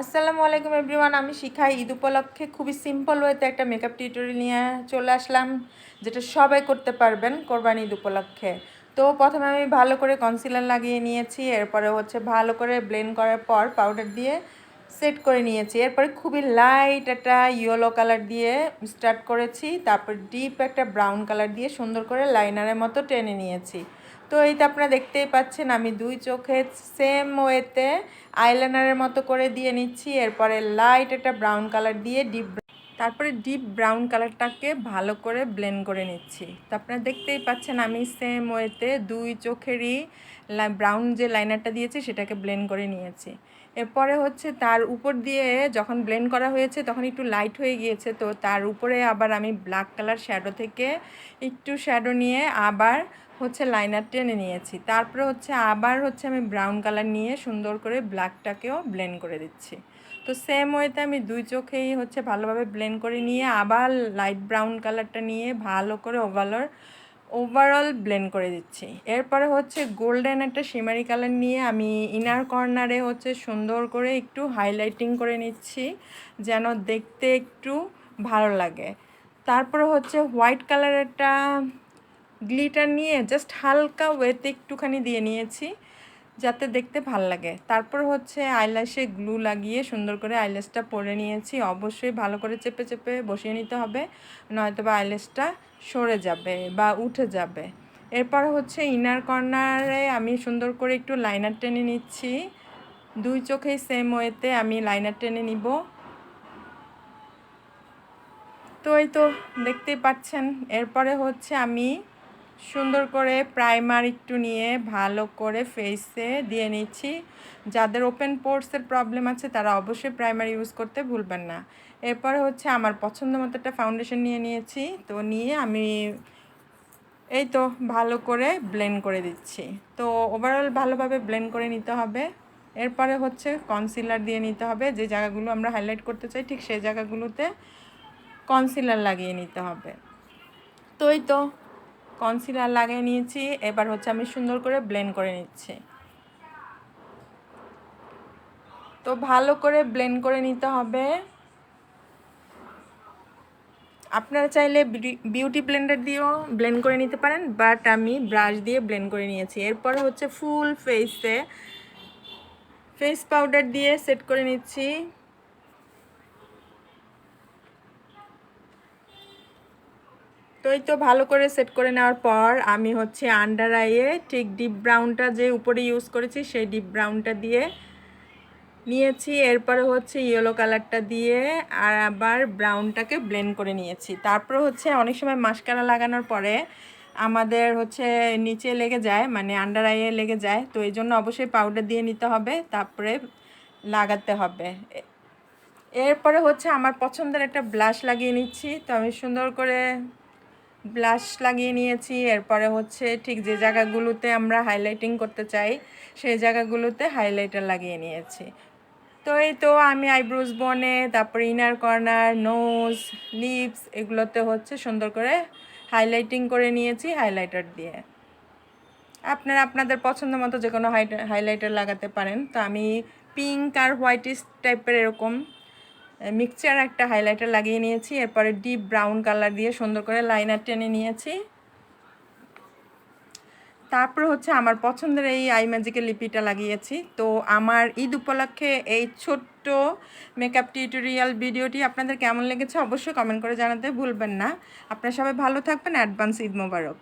আসসালামু আলাইকুম এভরিওয়ান, আমি শিখাই ঈদ উপলক্ষে খুবই সিম্পল ওয়েতে একটা মেকআপ টিউটোরিয়াল নিয়ে চলে আসলাম, যেটা সবাই করতে পারবেন কোরবানি ঈদ উপলক্ষে। তো প্রথমে আমি ভালো করে কনসিলার লাগিয়ে নিয়েছি, এরপরে হচ্ছে ভালো করে ব্লেন্ড করার পর পাউডার দিয়ে সেট করে নিয়েছি। এরপরে খুবই লাইট একটা ইয়েলো কালার দিয়ে স্টার্ট করেছি, তারপর ডিপ একটা ব্রাউন কালার দিয়ে সুন্দর করে লাইনারের মতো টেনে নিয়েছি। তো এই তো আপনারা দেখতেই পাচ্ছেন, আমি দুই চোখে সেম ওয়েতে আইলাইনারের মতো করে দিয়ে নিচ্ছি, এরপরে লাইট একটা ব্রাউন কালার দিয়ে ডিপ তারপরে ডিপ ব্রাউন কালারটাকে ভালো করে ব্লেন্ড করে নিচ্ছি। তো আপনারা দেখতেই পাচ্ছেন, আমি সেম ওয়েতে দুই চোখেরই ব্রাউন যে লাইনারটা দিয়েছি, সেটাকে ব্লেন্ড করে নিয়েছি। এরপরে হচ্ছে তার উপর দিয়ে যখন ব্লেন্ড করা হয়েছে, তখন একটু লাইট হয়ে গিয়েছে। তো তার উপরে আবার আমি ব্ল্যাক কালার শ্যাডো থেকে একটু শ্যাডো নিয়ে আবার হচ্ছে লাইনার টেনে নিয়েছি। তারপরে হচ্ছে আবার হচ্ছে আমি ব্রাউন কালার নিয়ে সুন্দর করে ব্ল্যাকটাকেও ব্লেন্ড করে দিচ্ছি। তো সেম ওয়েতে আমি দুই চোখেই হচ্ছে ভালোভাবে ব্লেন্ড করে নিয়ে আবার লাইট ব্রাউন কালারটা নিয়ে ভালো করে ওভারঅল ওভারঅল ব্লেন্ড করে দিচ্ছি। এরপরে হচ্ছে গোল্ডেন একটা শিমারি কালার নিয়ে আমি ইনার কর্নারে হচ্ছে সুন্দর করে একটু হাইলাইটিং করে নিচ্ছি, যেন দেখতে একটু ভালো লাগে। তারপরে হচ্ছে হোয়াইট কালারেরটা গ্লিটার নিয়ে জাস্ট হালকা ওয়েতে একটুখানি দিয়ে নিয়েছি। যাতে দেখতে ভালো লাগে। তারপর হচ্ছে আইল্যাশে গ্লু লাগিয়ে সুন্দর করে আইল্যাশটা পরে নিয়েছি। অবশ্যই ভালো করে চেপে চেপে বসিয়ে নিতে হবে নয়তো বা আইল্যাশটা সরে যাবে বা উঠে যাবে। এরপর হচ্ছে ইনার কর্নারে আমি সুন্দর করে একটু লাইনার টেনে নিচ্ছি। দুই চোখেই সেম ওয়েতে আমি লাইনার টেনে নিব। তো এই তো দেখতেই পাচ্ছেন। এরপরে হচ্ছে আমি সুন্দর করে প্রাইমার একটু নিয়ে ভালো করে ফেসে দিয়ে নিচ্ছি। যাদের ওপেন পোর্টসের প্রবলেম আছে, তারা অবশ্যই প্রাইমার ইউজ করতে ভুলবেন না। এরপরে হচ্ছে আমার পছন্দ মতো একটা ফাউন্ডেশন নিয়ে নিয়েছি। তো নিয়ে আমি এই তো ভালো করে ব্লেন্ড করে দিচ্ছি। তো ওভারঅল ভালোভাবে ব্লেন্ড করে নিতে হবে। এরপরে হচ্ছে কনসিলার দিয়ে নিতে হবে। যে জায়গাগুলো আমরা হাইলাইট করতে চাই, ঠিক সেই জায়গাগুলোতে কনসিলার লাগিয়ে নিতে হবে। তো এই তো কনসিলার লাগিয়ে নিয়েছি, এবার হচ্ছে আমি সুন্দর করে ব্লেন্ড করে নিচ্ছি। তো ভালো করে ব্লেন্ড করে নিতে হবে। আপনারা চাইলে বিউটি ব্লেন্ডার দিয়েও ব্লেন্ড করে নিতে পারেন বাট আমি ব্রাশ দিয়ে ব্লেন্ড করে নিয়েছি। এরপর হচ্ছে ফুল ফেসে ফেস পাউডার দিয়ে সেট করে নিচ্ছি। তো এই তো ভালো করে সেট করে নেওয়ার পর আমি হচ্ছে আন্ডার আইয়ে ঠিক ডিপ ব্রাউনটা যে উপরে ইউজ করেছি সেই ডিপ ব্রাউনটা দিয়ে নিয়েছি। এরপরে হচ্ছে ইয়েলো কালারটা দিয়ে আর আবার ব্রাউনটাকে ব্লেন্ড করে নিয়েছি। তারপরে হচ্ছে অনেক সময় মাস্কারা লাগানোর পরে আমাদের হচ্ছে নিচে লেগে যায় মানে আন্ডার আইয়ে লেগে যায়। তো এই জন্য অবশ্যই পাউডার দিয়ে নিতে হবে, তারপরে লাগাতে হবে। এরপরে হচ্ছে আমার পছন্দের একটা ব্লাশ লাগিয়ে নিচ্ছি। তো আমি সুন্দর করে ব্লাশ লাগিয়ে নিয়েছি। এরপরে হচ্ছে ঠিক যে জায়গাগুলোতে আমরা হাইলাইটিং করতে চাই, সেই জায়গাগুলোতে হাইলাইটার লাগিয়ে নিয়েছি। তো এই তো আমি আইব্রোজ বনে তারপরে ইনার কর্নার নোজ লিপস এগুলোতে হচ্ছে সুন্দর করে হাইলাইটিং করে নিয়েছি হাইলাইটার দিয়ে। আপনারা আপনাদের পছন্দ মতো যে কোনো হাইলাইটার লাগাতে পারেন। তো আমি পিঙ্ক আর হোয়াইটিস টাইপের এরকম মিক্সচার একটা হাইলাইটার লাগিয়ে নিয়েছি, এরপরে ডিপ ব্রাউন কালার দিয়ে সুন্দর করে লাইনার টেনে নিয়েছি। তারপর হচ্ছে আমার পছন্দের এই আই ম্যাজিকের লিপিটা লাগিয়েছি। তো আমার ঈদ উপলক্ষে এই ছোট্ট মেকআপ টিউটোরিয়াল ভিডিওটি আপনাদের কেমন লেগেছে অবশ্যই কমেন্ট করে জানাতে ভুলবেন না। আপনারা সবাই ভালো থাকবেন অ্যাডভান্স ঈদ মোবারক।